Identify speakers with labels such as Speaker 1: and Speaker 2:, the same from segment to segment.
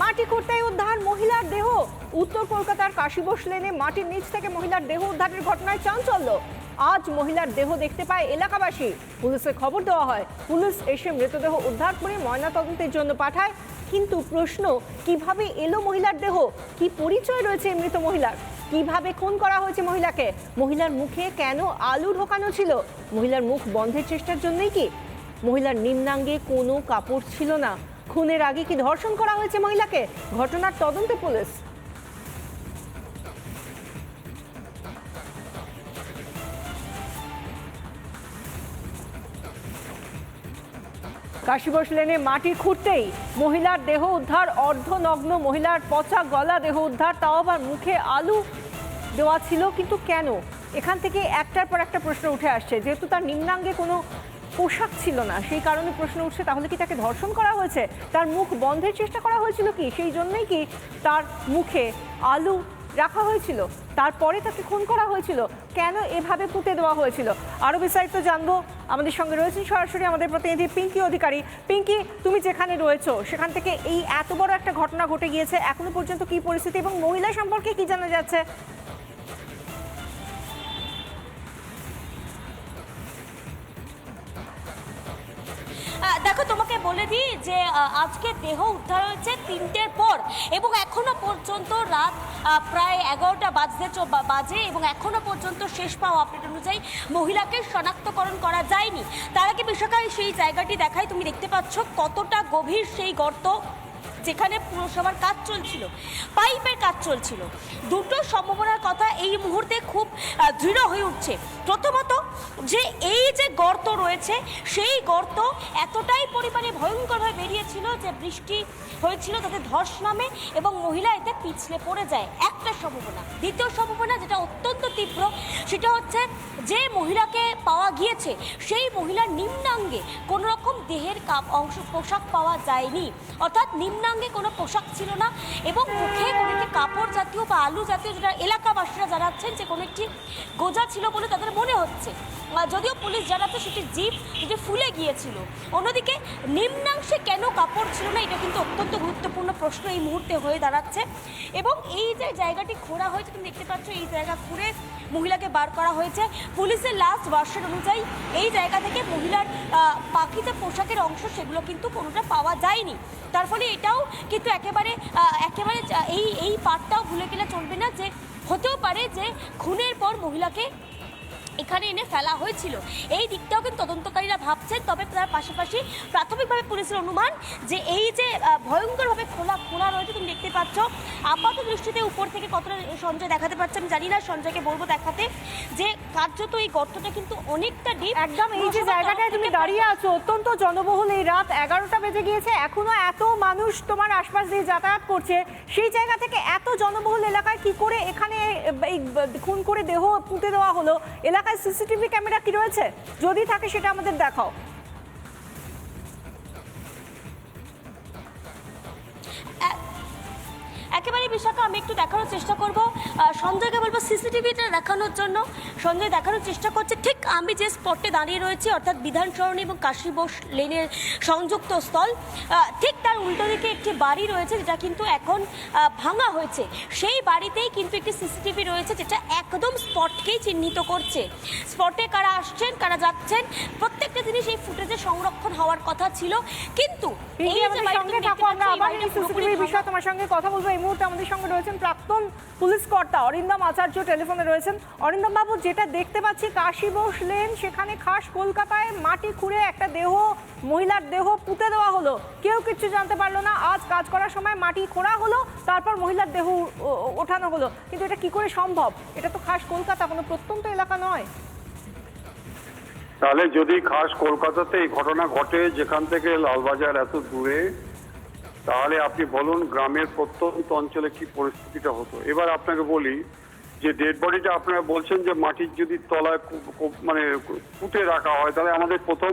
Speaker 1: মাটি খুঁড়তে উদ্ধার মহিলার দেহ। উত্তর কলকাতার কাশীবোস লেনে মাটির নিচ থেকে মহিলার দেহ উদ্ধারের ঘটনায় চাঞ্চল্য। আজ মহিলার দেহ দেখতে পায় এলাকাবাসী। পুলিশে খবর দেওয়া হয়, পুলিশ এসে মৃতদেহ উদ্ধার করে ময়নাতদন্তের জন্য পাঠায়। কিন্তু প্রশ্ন, কীভাবে এলো মহিলার দেহ? কি পরিচয় রয়েছে মৃত মহিলার? কীভাবে খুন করা হয়েছে মহিলাকে? মহিলার মুখে কেন আলু ঢোকানো ছিল? মহিলার মুখ বন্ধের চেষ্টার জন্যই কি? মহিলার নিম্নাঙ্গে কোনো কাপড় ছিল না। খুনের আগে কি ধর্ষণ করা হয়েছে মহিলাকে? ঘটনার তদন্তে পুলিশ। কাশীবস লেনে মাটি খুঁড়তেই মহিলার দেহ উদ্ধার, অর্ধনগ্ন মহিলার পচা গলা দেহ উদ্ধার, তাও আবার মুখে আলু দেওয়া ছিল, কিন্তু কেন? এখান থেকে একটার পর একটা প্রশ্ন উঠে আসছে। যেহেতু তার নিম্নাঙ্গে কোনো পোশাক ছিল না। সেই কারণে প্রশ্ন উঠছে, তাহলে কি তাকে ধর্ষণ করা হয়েছে? তার মুখ বন্ধের চেষ্টা করা হয়েছিল কি? সেই জন্যই কি তার মুখে আলু রাখা হয়েছিল? তারপরে তাকে খুন করা হয়েছিল? কেন এভাবে পুঁতে দেওয়া হয়েছিল? আরও বিস্তারিত জানব। আমাদের সঙ্গে রয়েছেন সরাসরি আমাদের প্রতিনিধি পিঙ্কি অধিকারী। পিঙ্কি, তুমি যেখানে রয়েছো, সেখান থেকে এই এত বড় একটা ঘটনা ঘটে গিয়েছে। এখনও পর্যন্ত কি পরিস্থিতি এবং মহিলা সম্পর্কে কি জানা যাচ্ছে?
Speaker 2: দেখো, তোমাকে বলে দিই যে আজকে দেহ উদ্ধার হয়েছে তিনটের পর এবং এখনও পর্যন্ত রাত প্রায় এগারোটা বাজতে বাজে এবং এখনও পর্যন্ত শেষ পাওয়া আপডেট অনুযায়ী মহিলাকে শনাক্তকরণ করা যায়নি। তার আগে বিষয়কায় সেই জায়গাটি দেখায়, তুমি দেখতে পাচ্ছ কতটা গভীর সেই গর্ত যেখানে পুরসভার কাজ চলছিল। পাইপের কাজ চলছিল। দুটো সম্ভাবনার কথা এই মুহূর্তে খুব দৃঢ় হয়ে উঠছে। প্রথমত, যে এই যে গর্ত রয়েছে, সেই গর্ত এতটাই পরিমাণে ভয়ঙ্করভাবে বেরিয়েছিল যে বৃষ্টি হয়েছিল তাতে ধস নামে এবং মহিলা এতে পিছলে পড়ে যায়। একটা সম্ভাবনা। দ্বিতীয় সম্ভাবনা যেটা অত্যন্ত তীব্র, সেটা হচ্ছে যে মহিলাকে পাওয়া গিয়েছে, সেই মহিলার নিম্নাঙ্গে কোনো রকম দেহের কাপ অংশ পোশাক পাওয়া যায়নি। অর্থাৎ নিম্নাঙ্গে কোনো পোশাক ছিল না এবং মুখে কোনো কাপড় জাতীয় বা আলু জাতীয় যেটা এলাকাবাসীরা জানাচ্ছেন যে কোনো একটি গোজা ছিল বলে তাদের মনে হচ্ছে। যদিও পুলিশ জানাচ্ছে সেটি জিপ যেটি ফুলে গিয়েছিল। অন্যদিকে নিম্নাংশে কেন কাপড় ছিল না, এটা কিন্তু অত্যন্ত গুরুত্বপূর্ণ প্রশ্ন এই মুহূর্তে হয়ে দাঁড়াচ্ছে। এবং এই যে জায়গাটি খোঁড়া হয়েছে, তুমি দেখতে পাচ্ছ এই জায়গা খুঁড়ে মহিলাকে বার করা হয়েছে। পুলিশের লাস্ট ভার্সন অনুযায়ী এই জায়গা থেকে মহিলার যে পোশাকের অংশ, সেগুলো কিন্তু কোনোটা পাওয়া যায়নি। তার ফলে এটাও কিন্তু একেবারে একেবারে এই এই পার্টটাও ভুলে গেলে চলবে না যে, হতেও পারে যে খুনের পর মহিলাকে এখানে এনে ফেলা হয়েছিল। এই দিকটাও কিন্তু তদন্তকারীরা ভাবছেন তবে তার পাশাপাশি প্রাথমিকভাবে পুলিশের অনুমান যে এই যে ভয়ঙ্করভাবে খোলা খোলা রয়েছে তুমি দেখতে পাচ্ছ। আপাত দৃষ্টিতে উপর থেকে কতটা সঞ্জয় দেখাতে পারছে আমি জানি না সঞ্জয়কে বলব দেখাতে যে কার্যত এই গর্তটা কিন্তু অনেকটা ডিপ
Speaker 1: একদম এই যে জায়গাটায় তুমি দাঁড়িয়ে আছো অত্যন্ত জনবহুল এই রাত এগারোটা বেজে গিয়েছে এখনও এত মানুষ তোমার আশপাশ দিয়ে যাতায়াত করছে সেই জায়গা থেকে এত জনবহুল এলাকায় কি করে এখানে এই খুন করে দেহ পুঁতে দেওয়া হলো? এলাকায় সিসিটিভি ক্যামেরা কি রয়েছে? যদি থাকে সেটা আমাদের দেখাও।
Speaker 2: একেবারে বিশাখা আমি একটু দেখানোর চেষ্টা করব। সঞ্জয়কে বলব সিসিটিভিটা দেখানোর জন্য। সঞ্জয় দেখানোর চেষ্টা করছে। ঠিক আমি যে স্পটে দাঁড়িয়ে রয়েছি অর্থাৎ বিধান সরণি এবং কাশীবোস লেনের সংযুক্ত স্থল ঠিক তার উল্টো দিকে একটি বাড়ি রয়েছে যেটা কিন্তু এখন ভাঙা হয়েছে। সেই বাড়িতেই কিন্তু একটি সিসিটিভি রয়েছে যেটা একদম স্পটকেই চিহ্নিত করছে। স্পটে কারা আসছেন কারা যাচ্ছেন প্রত্যেকটা জিনিস এই ফুটেজে সংরক্ষণ হওয়ার কথা ছিল। কিন্তু যে
Speaker 1: আমাদের সঙ্গে থাকো আমরা
Speaker 2: এই
Speaker 1: আবার এই সিসিটিভির বিষয়ে তোমার সঙ্গে কথা বলব। এই মুহূর্তে আমাদের সঙ্গে রয়েছেন প্রাক্তন পুলিশ কর্তা অরিন্দম আচার্য, টেলিফোনে রয়েছেন। অরিন্দম বাবু, যেটা দেখতে পাচ্ছি, কাশী বোস লেন, সেখানে খাস কলকাতায় মাটি খুঁড়ে একটা দেহ, মহিলার দেহ পুঁতে দেওয়া হলো। কেউ কিছু জানতে পারল না, আজ কাজ করার সময় মাটি খোঁড়া হলো, তারপর মহিলার দেহ ওঠানো হলো। কিন্তু এটা কি করে সম্ভব? এটা তো খাস কলকাতা, কোনো প্রত্যন্ত এলাকা নয়।
Speaker 3: তাহলে যদি খাস কলকাতাতে এই ঘটনা ঘটে, যেখান থেকে লালবাজার এত দূরে তাহলে আপনি বলুন গ্রামের প্রত্যন্ত অঞ্চলে কি পরিস্থিতিটা হতো। এবার আপনাকে বলি যে ডেড বডিটা আপনারা বলছেন যে মাটির যদি তলায় মানে পুঁতে রাখা হয়, তাহলে আমাদের প্রথম,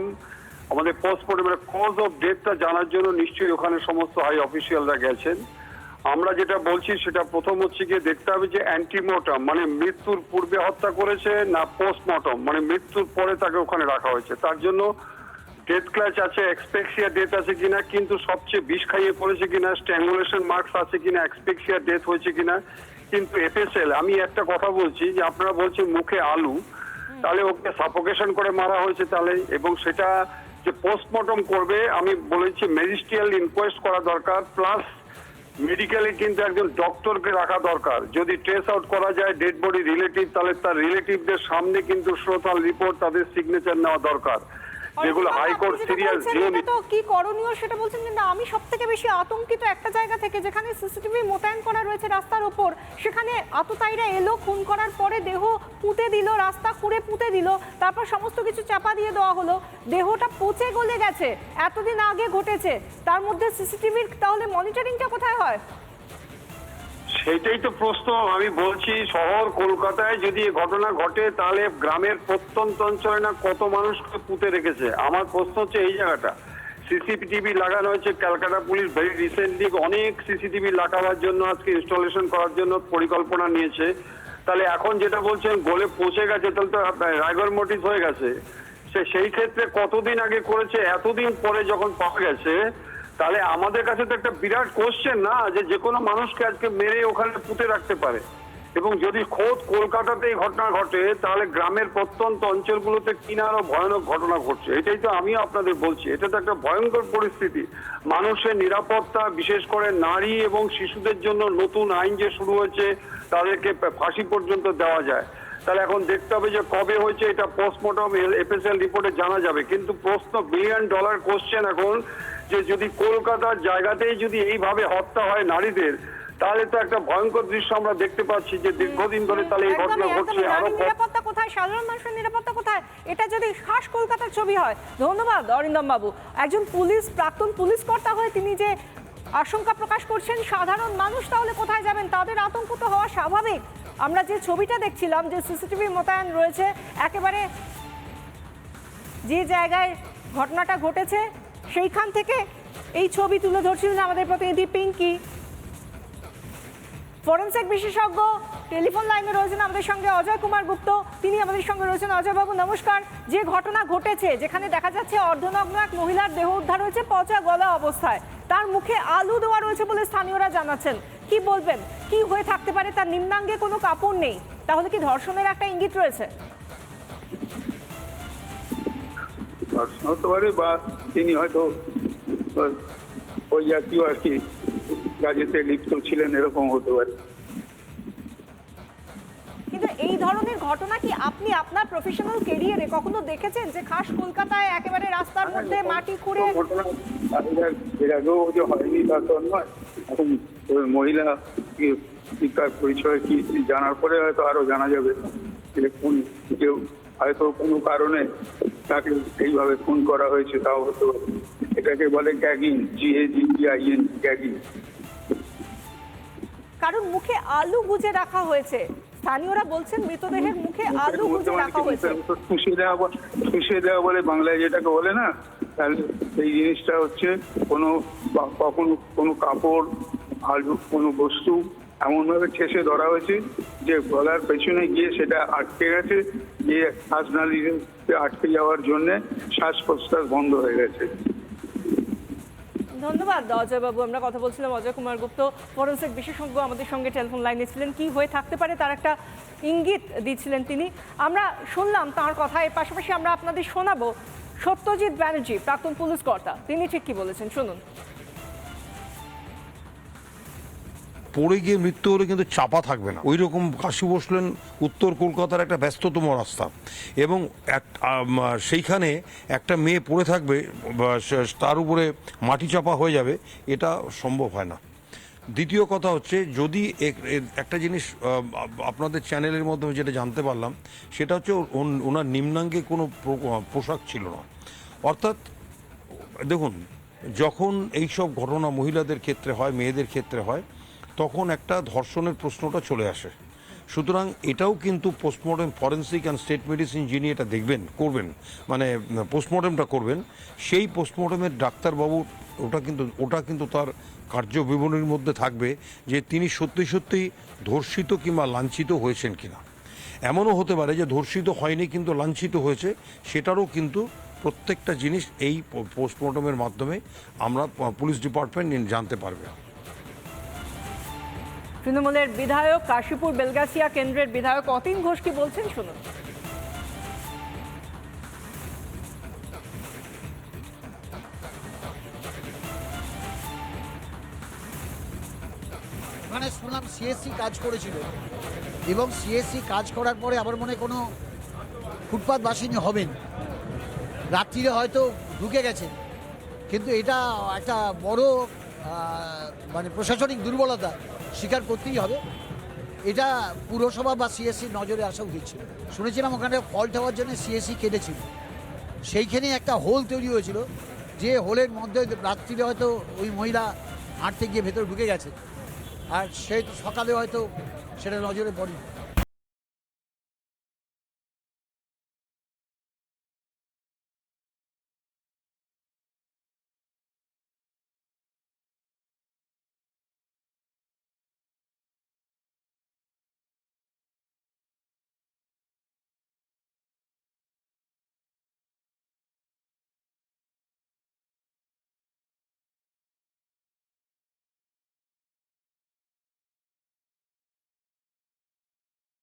Speaker 3: আমাদের পোস্টমর্টমের কজ অফ ডেথটা জানার জন্য নিশ্চয়ই ওখানে সমস্ত হাই অফিসিয়ালরা গেছেন। আমরা যেটা বলছি সেটা প্রথম হচ্ছে গিয়ে দেখতে হবে যে অ্যান্টিমোর্টাম মানে মৃত্যুর পূর্বে হত্যা করেছে না পোস্টমর্টম মানে মৃত্যুর পরে তাকে ওখানে রাখা হয়েছে। তার জন্য ডেথ ক্লাচ আছে এক্সপেক্সিয়া ডেথ আছে কিনা, কিন্তু সবচেয়ে বিষ খাইয়ে পড়েছে কিনা স্ট্যাঙ্গুলেশন মার্কস আছে কিনা এক্সপেক্সিয়া ডেথ হয়েছে কিনা, কিন্তু এফএসএল আমি একটা কথা বলছি যে আপনারা বলছেন মুখে আলু, তাহলে ওকে সাফোকেশন করে মারা হয়েছে তাহলে, এবং সেটা যে পোস্টমর্টম করবে, আমি বলেছি ম্যাজিস্ট্রিয়াল ইনকোয়েস্ট করা দরকার প্লাস মেডিকেলে কিন্তু একজন ডক্টরকে রাখা দরকার। যদি ট্রেস আউট করা যায় ডেড বডি রিলেটিভ তাহলে তার রিলেটিভদের সামনে কিন্তু শ্রোতাল রিপোর্ট তাদের সিগনেচার নেওয়া দরকার। যেগুলো হাইকোর্ট সিরিয়াস
Speaker 1: বলছেন,
Speaker 3: যে
Speaker 1: তো কি করণীয় সেটা বলছেন কিন্তু আমি সব থেকে বেশি আতঙ্কিত একটা জায়গা থেকে যেখানে সিসিটিভি মোতায়েন করা রয়েছে রাস্তার ওপর সেখানে আততায়ীরা এলো খুন করার পরে দেহ পুঁতে দিল রাস্তা খুঁড়ে পুঁতে দিল তারপর সমস্ত কিছু চাপা দিয়ে দেওয়া হলো দেহটা পচে গলে গেছে এতদিন আগে ঘটেছে তার মধ্যে সিসিটিভির তাহলে মনিটরিংটা কোথায় হয়?
Speaker 3: সেটাই তো প্রশ্ন। আমি বলছি, শহর কলকাতায় যদি ঘটনা ঘটে, তাহলে গ্রামের প্রত্যন্ত অঞ্চলে না কত মানুষকে পুঁতে রেখেছে? আমার প্রশ্ন হচ্ছে এই জায়গাটা। সিসিটিভি লাগানো হয়েছে, ক্যালকাটা পুলিশ ভেরি রিসেন্টলি অনেক সিসিটিভি লাগাবার জন্য, আজকে ইনস্টলেশন করার জন্য পরিকল্পনা নিয়েছে। তাহলে এখন যেটা বলছেন, গোলে পৌঁছে গেছে, তাহলে তো রাইগর মোটিস হয়ে গেছে। সে, সেই ক্ষেত্রে কতদিন আগে করেছে? এতদিন পরে যখন পাওয়া গেছে তাহলে আমাদের কাছে তো একটা বিরাট কোশ্চেন না, যে যে কোনো মানুষকে আজকে মেরে ওখানে পুঁতে রাখতে পারে। এবং যদি খোদ কলকাতাতে এই ঘটনা ঘটে, তাহলে গ্রামের প্রত্যন্ত অঞ্চলগুলোতে কি না আরও ভয়ানক ঘটনা ঘটছে? এটাই তো আমিও আপনাদের বলছি। এটা তো একটা ভয়ঙ্কর পরিস্থিতি। মানুষের নিরাপত্তা, বিশেষ করে নারী এবং শিশুদের জন্য নতুন আইন যে শুরু হয়েছে, তাদেরকে ফাঁসি পর্যন্ত দেওয়া যায়। তাহলে এখন দেখতে হবে যে কবে হয়েছে এটা পোস্টমর্টম এফএসএল রিপোর্টে জানা যাবে। কিন্তু প্রশ্ন বিলিয়ন ডলার কোশ্চেন এখন যে যদি কলকাতার জায়গাতেই যদি এইভাবে হত্যা হয় নারীদের তাহলে তো একটা ভয়ঙ্কর দৃশ্য আমরা দেখতে পাচ্ছি যে দীর্ঘদিন ধরে তাহলে এই ঘটনা ঘটছে।
Speaker 1: আরও নিরাপত্তা কোথায়? সাধারণ মানুষের নিরাপত্তা কোথায়? এটা যদি খাস কলকাতার ছবি হয়। ধন্যবাদ অরিন্দম বাবু। একজন পুলিশ প্রাক্তন পুলিশ কর্তা হয়ে তিনি যে আশঙ্কা প্রকাশ করছেন সাধারণ মানুষ তাহলে কোথায় যাবেন? তাদের আতঙ্ক তো হওয়া স্বাভাবিক। আমরা যে ছবিটা দেখছিলাম যে সিসিটিভি মোতায়েন রয়েছে একেবারে যে জায়গায় ঘটনাটা ঘটেছে সেইখান থেকে এই ছবি তুলে ধরছিলেন আমাদের প্রতিনিধি পিঙ্কি। ফরেন্সিক বিশেষজ্ঞ, টেলিফোন লাইনে রয়েছেন আমাদের সঙ্গে অজয় কুমার গুপ্ত। তিনি আমাদের সঙ্গে রয়েছেন। অজয় বাবু, নমস্কার। যে ঘটনা ঘটেছে, যেখানে দেখা যাচ্ছে অর্ধনগ্ন এক মহিলার দেহ উদ্ধার হয়েছে পচা গলা অবস্থায়। তার মুখে আলু দেওয়া রয়েছে বলে স্থানীয়রা জানাচ্ছেন। কি বলবেন? কি হয়ে থাকতে পারে? তার নিম্নাঙ্গে কোনো কাপড় নেই। তাহলে কি ধর্ষণের একটা ইঙ্গিত রয়েছে?
Speaker 4: ধর্ষণ হতে পারে বা তিনি হয়তো ওই জাতীয় আর কি কাজেতে লিপ্ত ছিলেন এরকম হতে পারে।
Speaker 1: কিন্তু এই ধরনের ঘটনা কি আপনি আপনার প্রফেশনাল কেরিয়ারে কখনো দেখেছেন যে খাস কলকাতায় একেবারে রাস্তার মধ্যে মাটি খুঁড়ে
Speaker 4: ঘটনা এর- আগেও যে হয়নি তা তো নয়। এখন মহিলা তার পরিচয় কি জানার পরে হয়তো আরও জানা যাবে যে কোন কেউ হয়তো কোনো কারণে তাকে এইভাবে খুন করা হয়েছে তাও হতে এটাকে বলে gagging G A G T I N gagging
Speaker 1: কারণ মুখে আলু গুজে রাখা হয়েছে। স্থানীয়রা বলছেন মৃতদেহের মুখে আলু গুজে রাখা হয়েছে।
Speaker 4: খুশি দেওয়া বলে খুশি দেওয়া বলে বাংলায় যেটাকে বলে না তাহলে এই জিনিসটা হচ্ছে কোনো কখনো কোনো কাপড় আলু কোনো বস্তু এমনভাবে ঠেসে ধরা হয়েছে যে গলার পেছনে গিয়ে সেটা আটকে গেছে, গিয়ে শ্বাসনালীতে আটকে যাওয়ার জন্যে শ্বাস প্রশ্বাস বন্ধ হয়ে গেছে।
Speaker 1: ধন্যবাদ অজয় বাবু আমরা কথা বলছিলাম অজয় কুমার গুপ্ত, ফরেন্সিক বিশেষজ্ঞ আমাদের সঙ্গে টেলিফোন লাইনে ছিলেন, কি হয়ে থাকতে পারে তার একটা ইঙ্গিত দিচ্ছিলেন তিনি। আমরা শুনলাম তার কথা, এর পাশাপাশি আমরা আপনাদের শোনাবো সত্যজিৎ ব্যানার্জি, প্রাক্তন পুলিশ কর্তা, তিনি ঠিক কি বলেছেন, শুনুন।
Speaker 5: পড়ে গিয়ে মৃত্যু হলে কিন্তু চাপা থাকবে না। ওই রকম কাশি বসলেন উত্তর কলকাতার একটা ব্যস্ততম রাস্তা। এবং এক সেইখানে একটা মেয়ে পড়ে থাকবে তার উপরে মাটি চাপা হয়ে যাবে, এটা সম্ভব হয় না। দ্বিতীয় কথা হচ্ছে, যদি এক- একটা জিনিস আপনাদের চ্যানেলের মাধ্যমে যেটা জানতে পারলাম, সেটা হচ্ছে ওনার নিম্নাঙ্গে কোনো পোশাক ছিল না। অর্থাৎ, দেখুন, যখন এই সব ঘটনা মহিলাদের ক্ষেত্রে হয়, মেয়েদের ক্ষেত্রে হয় তখন একটা ধর্ষণের প্রশ্নটা চলে আসে। সুতরাং এটাও কিন্তু postmortem forensic and state medicine যিনি এটা দেখবেন, করবেন মানে পোস্টমর্টমটা করবেন, সেই পোস্টমর্টমের ডাক্তারবাবু, ওটা কিন্তু ওটা কিন্তু তার কার্য বিবরণীর মধ্যে থাকবে যে তিনি সত্যি সত্যি ধর্ষিত কিংবা লাঞ্ছিত হয়েছেন কিনা। এমনও হতে পারে যে ধর্ষিত হয়নি কিন্তু লাঞ্ছিত হয়েছে, সেটারও কিন্তু প্রত্যেকটা জিনিস এই পোস্টমর্টমের মাধ্যমে আমরা, পুলিশ ডিপার্টমেন্ট জানতে পারবে।
Speaker 1: তৃণমূলের বিধায়ক কাশীপুর বেলগাছিয়া কেন্দ্রের বিধায়ক অতীন ঘোষ কি বলছেন শুনুন।
Speaker 6: ওখানে শুনলাম সিএসসি কাজ করেছিল এবং সিএসসি কাজ করার পরে আমার মনে কোনো ফুটপাত বাসিনী, হবেন। রাত্রিরে হয়তো ঢুকে গেছে। কিন্তু এটা একটা বড় মানে প্রশাসনিক দুর্বলতা। স্বীকার করতেই হবে। এটা পুরসভা বা সিএসসির নজরে আসা উচিত ছিল। শুনেছিলাম ওখানে ফল্ট হওয়ার জন্য সিএসসি কেটেছিল। সেইখানে একটা হোল তৈরি হয়েছিল, যে হোলের মধ্যে রাত্রিরে হয়তো ওই মহিলা হাঁটতে গিয়ে ভেতরে ঢুকে গেছে। আর সে সকালে হয়তো সেটা নজরে পড়েনি।